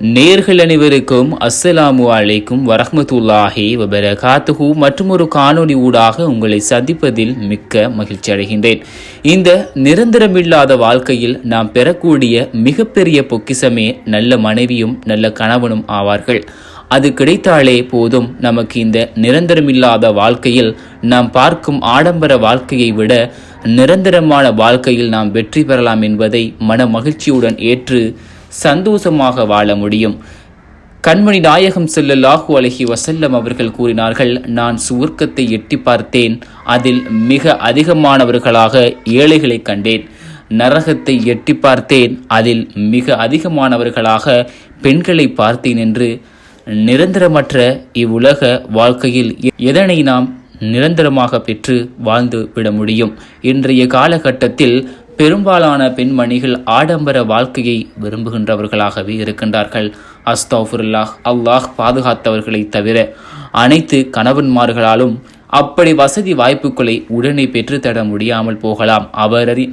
நேர்கள் அனைவருக்கும் அஸ்ஸலாமு அலைக்கும் வரஹமத்துல்லாஹி வபரகாத்துஹு. மற்றும் ஒரு காணொளி ஊடாக உங்களை சந்திப்பதில் மிக்க மகிழ்ச்சி அடைகின்றேன். இந்த நிரந்தரமில்லாத வாழ்க்கையில் நாம் பெறக்கூடிய மிகப்பெரிய பொக்கிசமே நல்ல மனைவியும் நல்ல கணவனும் ஆவார்கள். அது கிடைத்தாலே போதும் நமக்கு இந்த நிரந்தரமில்லாத வாழ்க்கையில் நாம் பார்க்கும் ஆடம்பர வாழ்க்கையை விட நிரந்தரமான வாழ்க்கையில் நாம் வெற்றி பெறலாம் என்பதை மன மகிழ்ச்சியுடன் ஏற்று சந்தோஷமாக வாழ முடியும். கண்மணி நாயகம் ஸல்லல்லாஹு அலைஹி வசல்லம் அவர்கள் கூறினார்கள் நான் சுவர்க்கத்தை எட்டி பார்த்தேன். அதில் மிக அதிகமானவர்களாக ஏழைகளை கண்டேன். நரகத்தை எட்டி பார்த்தேன். அதில் மிக அதிகமானவர்களாக பெண்களை பார்த்தேன் என்று நிரந்தரமற்ற இவ்வுலக வாழ்க்கையில் எதனை நாம் நிரந்தரமாக பெற்று வாழ்ந்து விட முடியும்? இன்றைய காலகட்டத்தில் பெரும்பாலான பெண்மணிகள் ஆடம்பர வாழ்க்கையை விரும்புகின்றவர்களாகவே இருக்கின்றார்கள். அஸ்தௌஃபுல்லாஹ் அல்லாஹ் பாதுகாத்தவர்களை தவிர அனைத்து கணவன்மார்களாலும் அப்படி வசதி வாய்ப்புகளை உடனே பெற்றுத்தர முடியாமல் போகலாம். அவரறி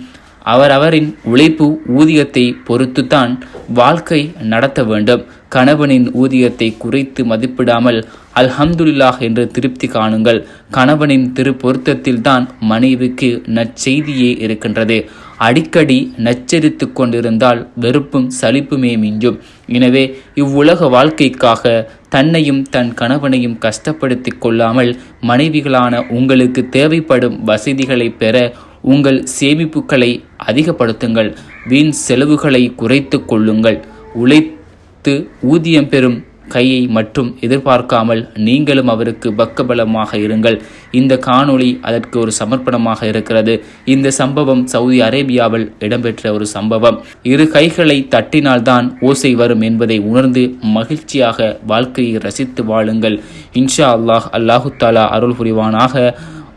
அவரவரின் உழைப்பு ஊதியத்தை பொறுத்துத்தான் வாழ்க்கை நடத்த வேண்டும். கணவனின் ஊதியத்தை குறைத்து மதிப்பிடாமல் அல்ஹம்துலில்லாஹ் என்று திருப்தி காணுங்கள். கணவனின் திருப்பொருத்தத்தில்தான் மனைவிக்கு நற்செய்தியே இருக்கின்றது. அடிக்கடி நச்சரித்து கொண்டிருந்தால் வெறுப்பும் சலிப்புமே மிஞ்சும். எனவே இவ்வுலக வாழ்க்கைக்காக தன்னையும் தன் கணவனையும் கஷ்டப்படுத்திக் கொள்ளாமல் மனைவிகளான உங்களுக்கு தேவைப்படும் வசதிகளை பெற உங்கள் சேமிப்புகளை அதிகப்படுத்துங்கள். வீண் செலவுகளை குறைத்து கொள்ளுங்கள். உழைத்து ஊதியம் பெறும் கையை மட்டும் எதிர்பார்க்காமல் நீங்களும் அவருக்கு பக்கபலமாக இருங்கள். இந்த காணொளி அதற்கு ஒரு சமர்ப்பணமாக இருக்கிறது. இந்த சம்பவம் சவுதி அரேபியாவில் இடம்பெற்ற ஒரு சம்பவம். இரு கைகளை தட்டினால்தான் ஓசை வரும் என்பதை உணர்ந்து மகிழ்ச்சியாக வாழ்க்கையை ரசித்து வாழுங்கள். இன்ஷா அல்லாஹ் அல்லாஹு தாலா அருள் புரிவானாக.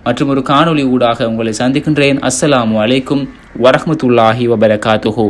மற்றும் ஒரு காணொளி ஊடாக உங்களை சந்திக்கின்றேன். அஸ்ஸலாமு அலைக்கும் வரஹ்மத்துல்லாஹி வபரகாத்துஹு.